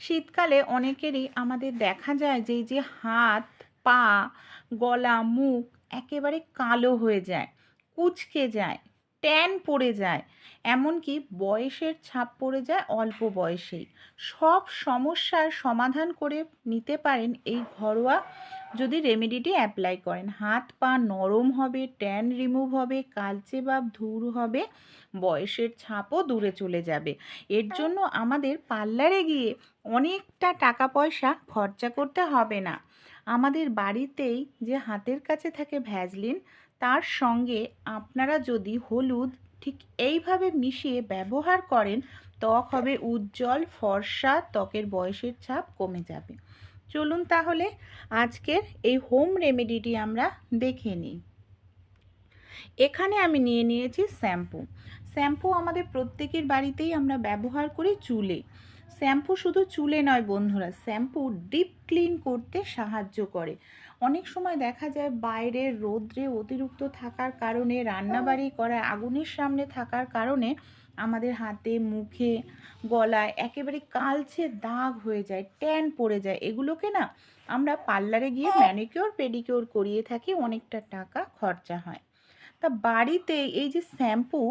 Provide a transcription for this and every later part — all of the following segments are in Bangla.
শীতকালে অনেকেরই আমাদের দেখা যায় যে যে হাত, পা, গলা, মুখ একেবারে কালো হয়ে যায়, কুচকে যায়। ট্যান পড়ে যায়। এমনকি বয়সের ছাপ পড়ে যায় অল্প বয়সেই। সব সমস্যার সমাধান করে নিতে পারেন এই ঘরোয়া যদি রেমেডিটি অ্যাপ্লাই করেন। হাত পা নরম হবে ট্যান রিমুভ হবে, কালচে ভাব দূর হবে, বয়সের ছাপও দূরে চলে যাবে। এর জন্য আমাদের পার্লারে গিয়ে অনেকটা টাকা পয়সা খরচা করতে হবে না। আমাদের বাড়িতেই যে হাতের কাছে থাকে ভ্যাজলিন তার সঙ্গে আপনারা যদি হলুদ ঠিক এইভাবে মিশিয়ে ব্যবহার করেন, ত্বক হবে উজ্জ্বল, ফর্সা, ত্বকের বয়সের ছাপ কমে যাবে। চলুন তাহলে আজকের এই হোম রেমেডিটি আমরা দেখে নিই। এখানে আমি নিয়ে নিয়েছি শ্যাম্পু। শ্যাম্পু আমাদের প্রত্যেকের বাড়িতেই আমরা ব্যবহার করি চুলে। শ্যাম্পু শুধু চুলে নয় বন্ধুরা, শ্যাম্পু ডিপ ক্লিন করতে সাহায্য করে। অনেক সময় দেখা যায় বাইরের রোদ্রে অতিরিক্ত থাকার কারণে, রান্নাবাড়ি করা আগুনের সামনে থাকার কারণে আমাদের হাতে, মুখে, গলায় একেবারে কালছে দাগ হয়ে যায়, ট্যান পড়ে যায়। এগুলোকে না আমরা পার্লারে গিয়ে ম্যানিকিওর, পেডিকিওর করিয়ে থাকি, অনেকটা টাকা খরচা হয়। তা বাড়িতে এই যে শ্যাম্পু,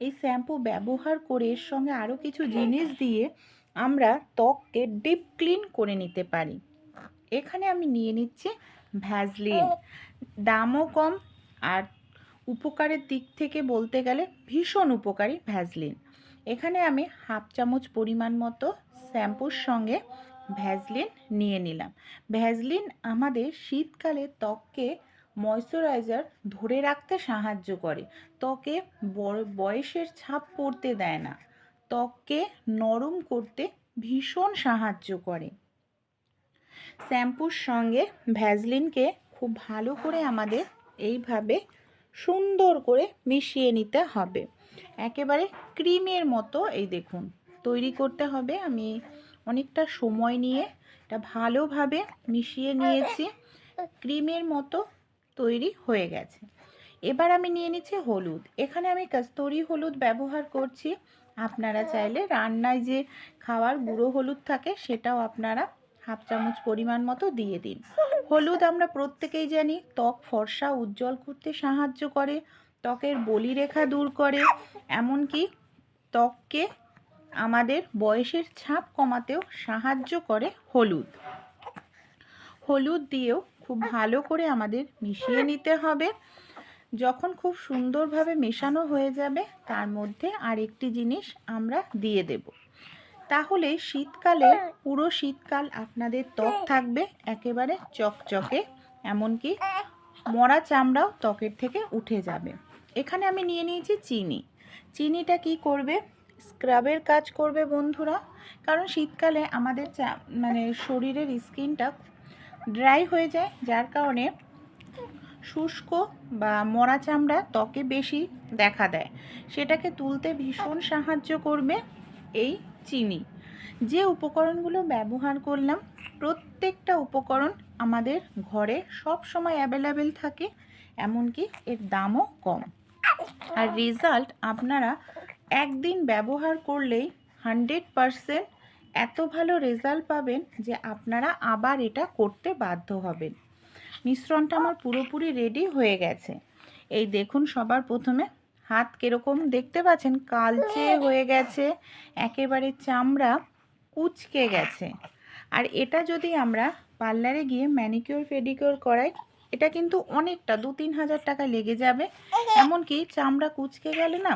এই শ্যাম্পু ব্যবহার করে এর সঙ্গে আরও কিছু জিনিস দিয়ে আমরা ত্বককে ডিপ ক্লিন করে নিতে পারি। এখানে আমি নিয়ে নিচ্ছি ভ্যাজলিন দামও কম আর উপকারের দিক থেকে বলতে গেলে ভীষণ উপকারী ভ্যাজলিন এখানে আমি হাফ চামচ পরিমাণ মতো শ্যাম্পুর সঙ্গে ভ্যাজলিন নিয়ে নিলাম। ভ্যাজলিন আমাদের শীতকালে ত্বককে ময়শ্চারাইজার ধরে রাখতে সাহায্য করে। ত্বকে বয়সের ছাপ পড়তে দেয় না। ত্বককে নরম করতে ভীষণ সাহায্য করে। শ্যাম্পুর সঙ্গে ভ্যাজলিনকে খুব ভালো করে আমাদের এইভাবে সুন্দর করে মিশিয়ে নিতে হবে। একেবারে ক্রিমের মতো এই দেখুন, তৈরি করতে হবে। আমি অনেকটা সময় নিয়ে এটা ভালোভাবে মিশিয়ে নিয়েছি। ক্রিমের মতো তৈরি হয়ে গেছে। এবার আমি নিয়ে নিচ্ছি হলুদ। এখানে আমি কস্তুরি হলুদ ব্যবহার করছি। আপনারা চাইলে রান্নায় যে খাওয়ার গুঁড়ো হলুদ থাকে সেটাও আপনারা হাফ চামচ পরিমাণ মতো দিয়ে দিন। হলুদ আমরা প্রত্যেকেই জানি, ত্বক ফর্সা, উজ্জ্বল করতে সাহায্য করে, ত্বকের বলিরেখা দূর করে, এমনকি ত্বককে আমাদের বয়সের ছাপ কমাতেও সাহায্য করে হলুদ। হলুদ দিয়েও খুব ভালো করে আমাদের মিশিয়ে নিতে হবে। যখন খুব সুন্দরভাবে মেশানো হয়ে যাবে, তার মধ্যে আরেকটি জিনিস আমরা দিয়ে দেব। তাহলে শীতকালে, পুরো শীতকাল আপনাদের ত্বক থাকবে একেবারে চকচকে, এমনকি মরা চামড়াও ত্বকের থেকে উঠে যাবে। এখানে আমি নিয়ে নিয়েছি চিনি। চিনিটা কি করবে? স্ক্রাবের কাজ করবে বন্ধুরা, কারণ শীতকালে আমাদের মানে শরীরের স্কিনটা ড্রাই হয়ে যায়, যার কারণে শুষ্ক বা মরা চামড়া ত্বকে বেশি দেখা দেয়। সেটাকে তুলতে ভীষণ সাহায্য করবে এই চিনি। যে উপকরণগুলো ব্যবহার করলাম, প্রত্যেকটা উপকরণ আমাদের ঘরে সব সময় অ্যাভেলেবেল থাকে, এমনকি এর দামও কম। আর রেজাল্ট আপনারা একদিন ব্যবহার করলেই হান্ড্রেড পারসেন্ট এত ভালো রেজাল্ট পাবেন যে আপনারা আবার এটা করতে বাধ্য হবেন। মিশ্রণটা আমার পুরোপুরি রেডি হয়ে গেছে। এই দেখুন সবার প্রথমে হাত কীরকম দেখতে পাচ্ছেন? কালচে হয়ে গেছে, একেবারে চামড়া কুচকে গেছে। আর এটা যদি আমরা পার্লারে গিয়ে ম্যানিকিওর পেডিকিওর করাই, এটা কিন্তু অনেকটা, দু তিন হাজার টাকা লেগে যাবে। এমনকি চামড়া কুচকে গেলে না,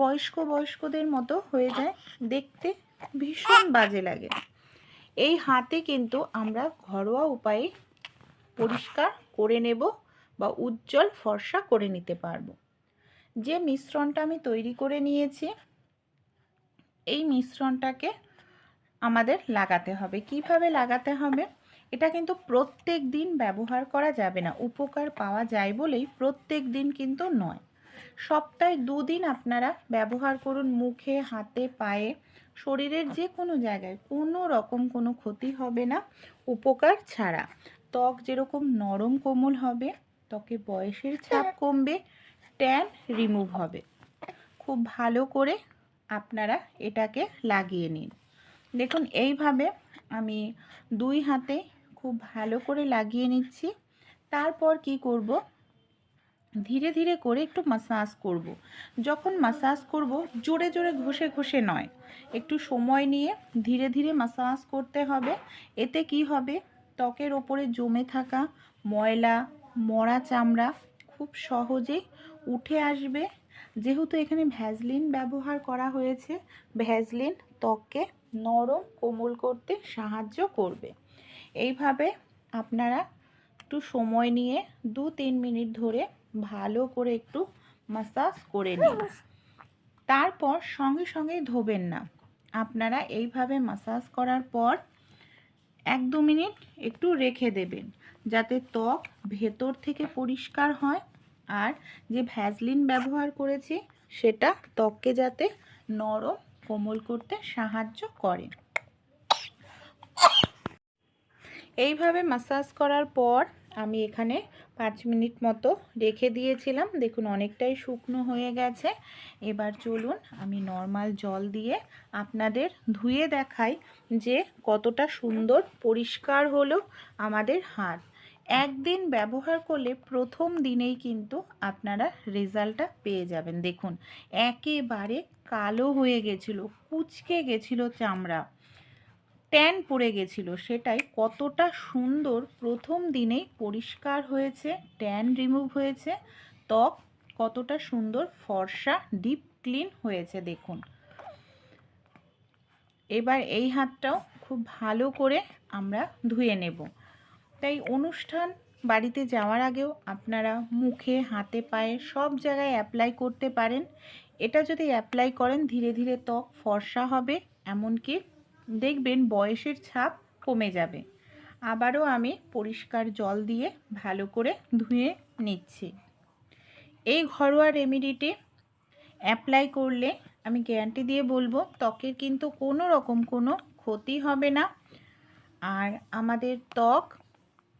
বয়স্ক বয়স্কদের মতো হয়ে যায়, দেখতে ভীষণ বাজে লাগে। এই হাতে কিন্তু আমরা ঘরোয়া উপায়ে পরিষ্কার করে নেব বা উজ্জ্বল ফর্সা করে নিতে পারব। যে মিশ্রণটা আমি তৈরি করে নিয়েছি, এই মিশ্রণটাকে আমাদের লাগাতে হবে। কীভাবে লাগাতে হবে? এটা কিন্তু প্রত্যেক দিন ব্যবহার করা যাবে না, উপকার পাওয়া যায় বলেই প্রত্যেক দিন কিন্তু নয়। সপ্তাহে দুদিন আপনারা ব্যবহার করুন মুখে, হাতে, পায়ে, শরীরের যে কোনো জায়গায়, কোনো রকম কোনো ক্ষতি হবে না, উপকার ছাড়া। ত্বক যেরকম নরম কোমল হবে, ত্বকে বয়সের ছাপ কমবে ট্যান রিমুভ হবে। খুব ভালো করে আপনারা এটাকে লাগিয়ে নিন। দেখুন, এইভাবে আমি দুই হাতে খুব ভালো করে লাগিয়ে নিচ্ছি। তারপর কি করব? ধীরে ধীরে করে একটু মাসাজ করব। যখন মাসাজ করব, জোরে জোরে ঘষে ঘষে নয়। একটু সময় নিয়ে ধীরে ধীরে মাসাজ করতে হবে। এতে কি হবে? ত্বকের ওপরে জমে থাকা ময়লা মরা চামড়া খুব সহজেই উঠে আসবে। যেহেতু এখানে ভ্যাজলিন ব্যবহার করা হয়েছে ভ্যাজলিন ত্বককে নরম, কোমল করতে সাহায্য করবে। এইভাবে আপনারা একটু সময় নিয়ে দু তিন মিনিট ধরে ভালো করে একটু মাসাজ করে নিন। তারপর সঙ্গে সঙ্গে ধোবেন না। আপনারা এইভাবে মাসাজ করার পর এক দু মিনিট একটু রেখে দেবেন, যাতে ত্বক ভেতর থেকে পরিষ্কার হয় আর যে ভ্যাসলিন ব্যবহার করেছি, সেটা ত্বককে যাতে নরম, কোমল করতে সাহায্য করে। এইভাবে মাসাজ করার পর আমি এখানে পাঁচ মিনিট মতো রেখে দিয়েছিলাম। দেখুন, অনেকটাই শুকনো হয়ে গেছে। এবার চলুন, আমি নর্মাল জল দিয়ে আপনাদের ধুয়ে দেখাই যে কতটা সুন্দর পরিষ্কার হলো আমাদের হাত। একদিন ব্যবহার করলে প্রথম দিনেই কিন্তু আপনারা রেজাল্টটা পেয়ে যাবেন। দেখুন, একেবারে কালো হয়ে গেছিল, কুচকে গেছিল চামড়া, ট্যান পড়ে গেছিল। সেটাই কতটা সুন্দর প্রথম দিনেই পরিষ্কার হয়েছে, ট্যান রিমুভ হয়েছে, ত্বক কতটা সুন্দর, ফর্সা, ডিপ ক্লিন হয়েছে, দেখুন। এবার এই হাতটাও খুব ভালো করে আমরা ধুয়ে নেব। তাই অনুষ্ঠান বাড়িতে যাওয়ার আগেও আপনারা মুখে, হাতে, পায়ে সব জায়গায় অ্যাপ্লাই করতে পারেন। এটা যদি অ্যাপ্লাই করেন, ধীরে ধীরে ত্বক ফর্সা হবে, এমনকি দেখবেন বয়সের ছাপ কমে যাবে। আবারও আমি পরিষ্কার জল দিয়ে ভালো করে ধুয়ে নিচ্ছি। এই ঘরোয়া রেমিডিটি অ্যাপ্লাই করলে, আমি গ্যারান্টি দিয়ে বলব, ত্বকের কিন্তু কোনো রকম কোনো ক্ষতি হবে না। আর আমাদের ত্বক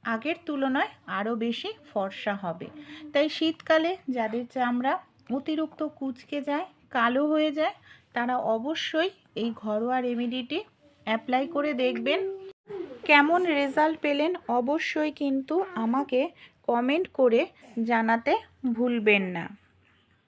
আগের তুলনায় আরও বেশি ফর্সা হবে। তাই শীতকালে যাদের চামড়া অতিরিক্ত কুচকে যায়, কালো হয়ে যায়, তারা অবশ্যই এই ঘরোয়া রেমিডিটি অ্যাপ্লাই করে দেখবেন। কেমন রেজাল্ট পেলেন অবশ্যই কিন্তু আমাকে কমেন্ট করে জানাতে ভুলবেন না।